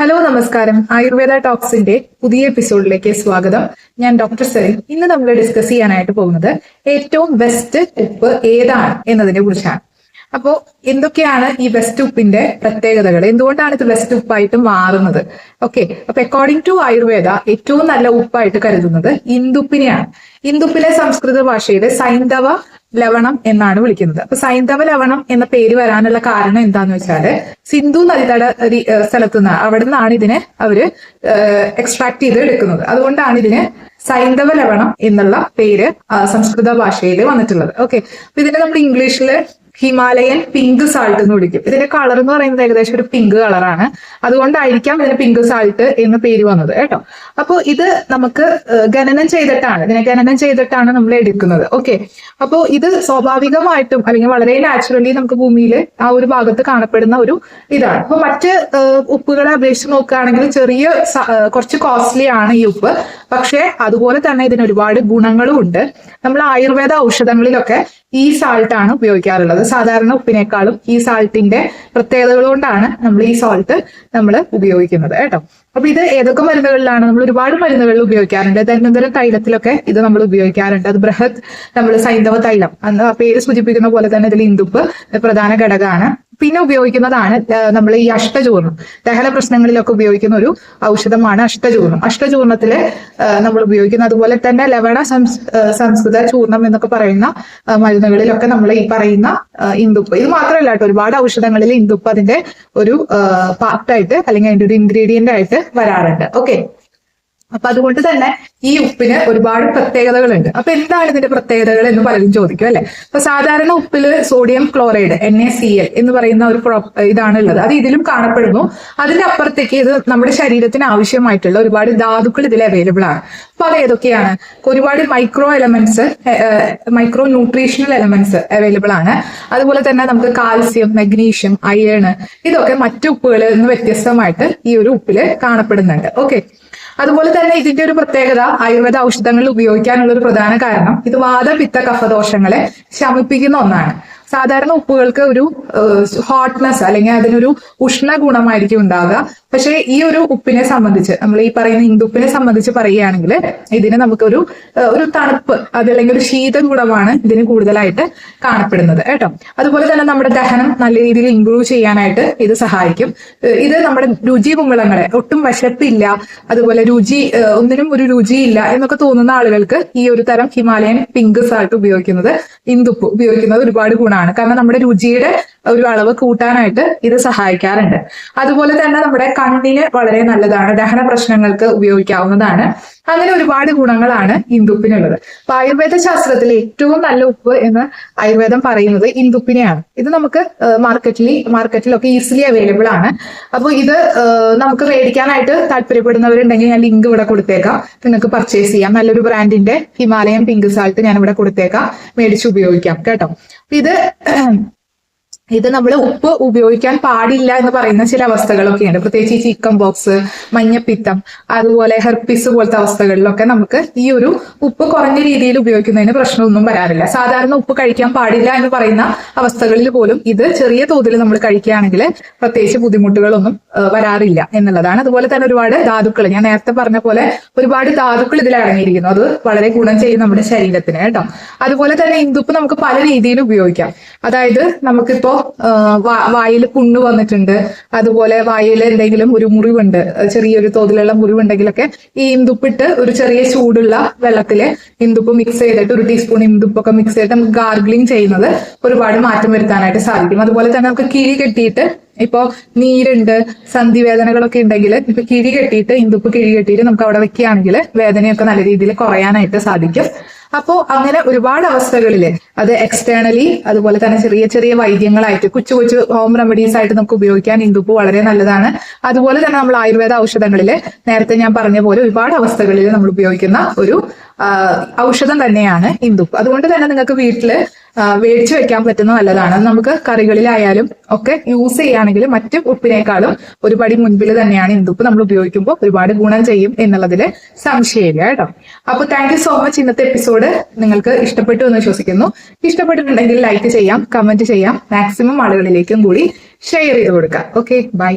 Hello നമസ്കാരം. ആയുർവേദ ടോക്സിന്റെ പുതിയ എപ്പിസോഡിലേക്ക് സ്വാഗതം. ഞാൻ ഡോക്ടർ സെറിൻ. ഇന്ന് നമ്മൾ ഡിസ്കസ് ചെയ്യാനായിട്ട് പോകുന്നത് ഏറ്റവും ബെസ്റ്റ് ഉപ്പ് ഏതാണ് എന്നതിനെ കുറിച്ചാണ്. അപ്പോ എന്തൊക്കെയാണ് ഈ ബെസ്റ്റ് ഉപ്പിന്റെ പ്രത്യേകതകൾ? എന്തുകൊണ്ടാണ് ഇത് ബെസ്റ്റ് ഉപ്പായിട്ട് മാറുന്നത്? ഓക്കെ അപ്പൊ അക്കോർഡിംഗ് ടു ആയുർവേദ ഏറ്റവും നല്ല ഉപ്പായിട്ട് കരുതുന്നത് ഇന്ദുപ്പിനെയാണ്. ഇന്ദുപ്പിലെ സംസ്കൃത ഭാഷയിലെ സൈന്ധവ ലവണം എന്നാണ് വിളിക്കുന്നത്. അപ്പൊ സൈന്ധവ ലവണം എന്ന പേര് വരാനുള്ള കാരണം എന്താന്ന് വെച്ചാൽ സിന്ധു നദിതട സ്ഥലത്ത് നിന്ന് അവിടെ നിന്നാണ് ഇതിനെ അവർ എക്സ്ട്രാക്ട് ചെയ്ത് എടുക്കുന്നത് അതുകൊണ്ടാണ് ഇതിന് സൈന്ധവ ലവണം എന്നുള്ള പേര് സംസ്കൃത ഭാഷയിൽ വന്നിട്ടുള്ളത്. ഓക്കെ അപ്പൊ ഇതിനെ നമ്മൾ ഇംഗ്ലീഷിൽ ഹിമാലയൻ പിങ്ക് സാൾട്ട് എന്ന് വിളിക്കും. ഇതിന്റെ കളർ എന്ന് പറയുന്നത് ഏകദേശം ഒരു പിങ്ക് കളറാണ് അതുകൊണ്ടായിരിക്കാം ഇതിന് പിങ്ക് സാൾട്ട് എന്ന് പേര് വന്നത് കേട്ടോ. അപ്പോൾ ഇത് നമുക്ക് ഖനനം ചെയ്തിട്ടാണ്. ഇതിനെ ഖനനം ചെയ്തിട്ടാണ് നമ്മൾ എടുക്കുന്നത്. ഓക്കെ അപ്പോൾ ഇത് സ്വാഭാവികമായിട്ടും അല്ലെങ്കിൽ വളരെ നാച്ചുറലി നമുക്ക് ഭൂമിയിൽ ആ ഒരു ഭാഗത്ത് കാണപ്പെടുന്ന ഒരു ഇതാണ്. അപ്പോൾ മറ്റ് ഉപ്പുകളെ അപേക്ഷിച്ച് നോക്കുകയാണെങ്കിൽ ചെറിയ കുറച്ച് കോസ്റ്റ്ലി ആണ് ഈ ഉപ്പ്. പക്ഷേ അതുപോലെ തന്നെ ഇതിന് ഒരുപാട് ഗുണങ്ങളും ഉണ്ട്. നമ്മൾ ആയുർവേദ ഔഷധങ്ങളിലൊക്കെ ഈ സാൾട്ടാണ് ഉപയോഗിക്കാറുള്ളത്. സാധാരണ ഉപ്പിനേക്കാളും ഈ സാൾട്ടിന്റെ പ്രത്യേകതകൾ കൊണ്ടാണ് നമ്മൾ ഈ സാൾട്ട് നമ്മൾ ഉപയോഗിക്കുന്നത് കേട്ടോ. അപ്പൊ ഇത് ഏതൊക്കെ മരുന്നുകളിലാണ്? നമ്മൾ ഒരുപാട് മരുന്നുകളിൽ ഉപയോഗിക്കാറുണ്ട്. ദൈനംദിന തൈലത്തിലൊക്കെ ഇത് നമ്മൾ ഉപയോഗിക്കാറുണ്ട്. അത് ബൃഹത് നമ്മൾ സൈന്ധവ തൈലം. അന്ന് പേര് സൂചിപ്പിക്കുന്ന പോലെ തന്നെ ഇതിൽ ഇന്ദുപ്പ് പ്രധാന ഘടകമാണ്. പിന്നെ ഉപയോഗിക്കുന്നതാണ് നമ്മൾ ഈ അഷ്ടചൂർണം ദഹന പ്രശ്നങ്ങളിലൊക്കെ ഉപയോഗിക്കുന്ന ഒരു ഔഷധമാണ് അഷ്ടചൂർണം അഷ്ടചൂർണത്തിൽ നമ്മൾ ഉപയോഗിക്കുന്ന അതുപോലെ തന്നെ ലവണ സംസ് സംസ്കൃത ചൂർണം എന്നൊക്കെ പറയുന്ന മരുന്നുകളിലൊക്കെ നമ്മൾ ഈ പറയുന്ന ഇന്ദുപ്പ്. ഇത് മാത്രമല്ല കേട്ടോ ഒരുപാട് ഔഷധങ്ങളിൽ ഇന്ദുപ്പ് അതിന്റെ ഒരു പാർട്ടായിട്ട് അല്ലെങ്കിൽ അതിന്റെ ഒരു ഇൻഗ്രീഡിയന്റ് ആയിട്ട് വരാറുണ്ട്. ഓക്കെ അപ്പൊ അതുകൊണ്ട് തന്നെ ഈ ഉപ്പിന് ഒരുപാട് പ്രത്യേകതകളുണ്ട്. അപ്പൊ എന്താണ് ഇതിന്റെ പ്രത്യേകതകൾ എന്ന് പലരും ചോദിക്കും അല്ലെ? അപ്പൊ സാധാരണ ഉപ്പിൽ sodium chloride N A C L എന്ന് പറയുന്ന ഒരു ഇതാണ് ഉള്ളത് അത് ഇതിലും കാണപ്പെടുന്നു. അതിന്റെ അപ്പുറത്തേക്ക് ഇത് നമ്മുടെ ശരീരത്തിന് ആവശ്യമായിട്ടുള്ള ഒരുപാട് ധാതുക്കൾ ഇതിൽ അവൈലബിൾ ആണ്. അപ്പൊ അത് ഏതൊക്കെയാണ്? ഒരുപാട് micro elements micro nutritional elements available ആണ്. അതുപോലെ തന്നെ നമുക്ക് കാൽസ്യം മഗ്നീഷ്യം അയേൺ ഇതൊക്കെ മറ്റു ഉപ്പുകളിൽ നിന്ന് വ്യത്യസ്തമായിട്ട് ഈ ഒരു ഉപ്പിൽ കാണപ്പെടുന്നുണ്ട്. ഓക്കെ അതുപോലെ തന്നെ ഇതിന്റെ ഒരു പ്രത്യേകത ആയുർവേദ ഔഷധങ്ങളിൽ ഉപയോഗിക്കാനുള്ള ഒരു പ്രധാന കാരണം ഇത് വാദപിത്ത കഫദോഷങ്ങളെ ശമിപ്പിക്കുന്ന ഒന്നാണ്. സാധാരണ ഉപ്പുകൾക്ക് ഒരു ഹോട്ട്നെസ് അല്ലെങ്കിൽ അതിനൊരു ഉഷ്ണ ഗുണമായിരിക്കും ഉണ്ടാകുക പക്ഷേ ഈ ഒരു ഉപ്പിനെ സംബന്ധിച്ച് നമ്മൾ ഈ പറയുന്ന ഇന്ദുപ്പിനെ സംബന്ധിച്ച് പറയുകയാണെങ്കിൽ ഇതിന് നമുക്കൊരു ഒരു തണുപ്പ് അതല്ലെങ്കിൽ ഒരു ശീത ഗുണമാണ് ഇതിന് കൂടുതലായിട്ട് കാണപ്പെടുന്നത് കേട്ടോ. അതുപോലെ തന്നെ നമ്മുടെ ദഹനം നല്ല രീതിയിൽ ഇംപ്രൂവ് ചെയ്യാനായിട്ട് ഇത് സഹായിക്കും. ഇത് നമ്മുടെ രുചി കുമ്പളങ്ങളെ ഒട്ടും വശപ്പില്ല അതുപോലെ രുചി ഒന്നിനും ഒരു രുചിയില്ല എന്നൊക്കെ തോന്നുന്ന ആളുകൾക്ക് ഈ ഒരു തരം ഹിമാലയൻ പിങ്ക് സാൾട്ട് ഉപയോഗിക്കുന്നത് ഇന്ദുപ്പ് ഉപയോഗിക്കുന്നത് ഒരുപാട് ഗുണമാണ് കാരണം നമ്മുടെ രുചിയുടെ ഒരു അളവ് കൂട്ടാനായിട്ട് ഇത് സഹായിക്കാറുണ്ട്. അതുപോലെ തന്നെ നമ്മുടെ കണ്ണിന് വളരെ നല്ലതാണ്. ദഹന പ്രശ്നങ്ങൾക്ക് ഉപയോഗിക്കാവുന്നതാണ്. അങ്ങനെ ഒരുപാട് ഗുണങ്ങളാണ് ഇന്ദുപ്പിനുള്ളത്. അപ്പൊ ആയുർവേദ ശാസ്ത്രത്തിൽ ഏറ്റവും നല്ല ഉപ്പ് എന്ന് ആയുർവേദം പറയുന്നത് ഇന്ദുപ്പിനെയാണ്. ഇത് നമുക്ക് മാർക്കറ്റിൽ മാർക്കറ്റിലൊക്കെ ഈസിലി അവൈലബിൾ ആണ്. അപ്പോൾ ഇത് നമുക്ക് മേടിക്കാനായിട്ട് താല്പര്യപ്പെടുന്നവരുണ്ടെങ്കിൽ ഞാൻ ലിങ്ക് ഇവിടെ കൊടുത്തേക്കാം. നിങ്ങൾക്ക് പർച്ചേസ് ചെയ്യാം. നല്ലൊരു ബ്രാൻഡിന്റെ ഹിമാലയൻ പിങ്ക് സാൾട്ട് ഞാൻ ഇവിടെ കൊടുത്തേക്കാം. മേടിച്ച് ഉപയോഗിക്കാം. കേട്ടോ? ഇത് ഇത് നമ്മൾ ഉപ്പ് ഉപയോഗിക്കാൻ പാടില്ല എന്ന് പറയുന്ന ചില അവസ്ഥകളൊക്കെയുണ്ട് പ്രത്യേകിച്ച് ഈ ചിക്കൻ ബോക്സ് മഞ്ഞപ്പിത്തം അതുപോലെ ഹെർപ്പിസ് പോലത്തെ അവസ്ഥകളിലൊക്കെ നമുക്ക് ഈ ഒരു ഉപ്പ് കുറഞ്ഞ രീതിയിൽ ഉപയോഗിക്കുന്നതിന് പ്രശ്നമൊന്നും വരാറില്ല. സാധാരണ ഉപ്പ് കഴിക്കാൻ പാടില്ല എന്ന് പറയുന്ന അവസ്ഥകളിൽ പോലും ഇത് ചെറിയ തോതിൽ നമ്മൾ കഴിക്കുകയാണെങ്കിൽ പ്രത്യേകിച്ച് ബുദ്ധിമുട്ടുകളൊന്നും വരാറില്ല എന്നുള്ളതാണ്. അതുപോലെ തന്നെ ഒരുപാട് ധാതുക്കൾ ഞാൻ നേരത്തെ പറഞ്ഞ പോലെ ഒരുപാട് ധാതുക്കൾ ഇതിൽ അടങ്ങിയിരിക്കുന്നു. അത് വളരെ ഗുണം ചെയ്യും നമ്മുടെ ശരീരത്തിന് കേട്ടോ. അതുപോലെ തന്നെ ഇന്ദുപ്പ് നമുക്ക് പല രീതിയിൽ ഉപയോഗിക്കാം. അതായത് നമുക്കിപ്പോ വായിൽ പുണ്ണ് വന്നിട്ടുണ്ട്. അതുപോലെ വായിൽ എന്തെങ്കിലും ഒരു മുറിവുണ്ട്. ചെറിയൊരു തോതിലുള്ള മുറിവുണ്ടെങ്കിലൊക്കെ ഈ ഇന്ദുപ്പിട്ട് ഒരു ചെറിയ ചൂടുള്ള വെള്ളത്തിൽ ഇന്ദുപ്പ് മിക്സ് ചെയ്തിട്ട് ഒരു ടീസ്പൂൺ ഇന്ദുപ്പൊക്കെ മിക്സ് ചെയ്തിട്ട് നമുക്ക് ഗാർഗ്ലിംഗ് ചെയ്യുന്നത് ഒരുപാട് മാറ്റം വരുത്താനായിട്ട് സാധിക്കും. അതുപോലെ തന്നെ നമുക്ക് കിഴി കെട്ടിയിട്ട് ഇപ്പോ നീരുണ്ട് സന്ധി വേദനകളൊക്കെ ഉണ്ടെങ്കിൽ ഇപ്പൊ കിഴി കെട്ടിയിട്ട് ഇന്ദുപ്പ് കിഴി കെട്ടിയിട്ട് നമുക്ക് അവിടെ വെക്കുകയാണെങ്കിൽ വേദനയൊക്കെ നല്ല രീതിയിൽ കുറയാനായിട്ട് സാധിക്കും. അപ്പോ അങ്ങനെ ഒരുപാട് അവസ്ഥകളിൽ അത് എക്സ്റ്റേണലി അതുപോലെ തന്നെ ചെറിയ ചെറിയ വൈദ്യങ്ങളായിട്ട് കൊച്ചു കൊച്ചു ഹോം റെമഡീസ് ആയിട്ട് നമുക്ക് ഉപയോഗിക്കാൻ ഇന്ദുപ്പ് വളരെ നല്ലതാണ്. അതുപോലെ തന്നെ നമ്മൾ ആയുർവേദ ഔഷധങ്ങളിൽ നേരത്തെ ഞാൻ പറഞ്ഞ പോലെ ഒരുപാട് അവസ്ഥകളിൽ നമ്മൾ ഉപയോഗിക്കുന്ന ഒരു ഔഷധം തന്നെയാണ് ഇന്ദുപ്പ്. അതുകൊണ്ട് തന്നെ നിങ്ങൾക്ക് വീട്ടിൽ വേടിച്ചു വെക്കാൻ പറ്റുന്ന നല്ലതാണ്. നമുക്ക് കറികളിലായാലും ഒക്കെ യൂസ് ചെയ്യുകയാണെങ്കിൽ മറ്റ് ഉപ്പിനേക്കാളും ഒരു പടി മുൻപിൽ തന്നെയാണ് ഇന്ദുപ്പ് നമ്മൾ ഉപയോഗിക്കുമ്പോൾ ഒരുപാട് ഗുണം ചെയ്യും എന്നുള്ളതിൽ സംശയമില്ല കേട്ടോ. അപ്പൊ താങ്ക് സോ മച്ച് ഇന്നത്തെ എപ്പിസോഡ് നിങ്ങൾക്ക് ഇഷ്ടപ്പെട്ടു എന്ന് വിശ്വസിക്കുന്നു. ഇഷ്ടപ്പെട്ടിട്ടുണ്ടെങ്കിൽ ലൈക്ക് ചെയ്യാം കമന്റ് ചെയ്യാം. മാക്സിമം ആളുകളിലേക്കും കൂടി ഷെയർ ചെയ്ത് കൊടുക്കാം. Okay bye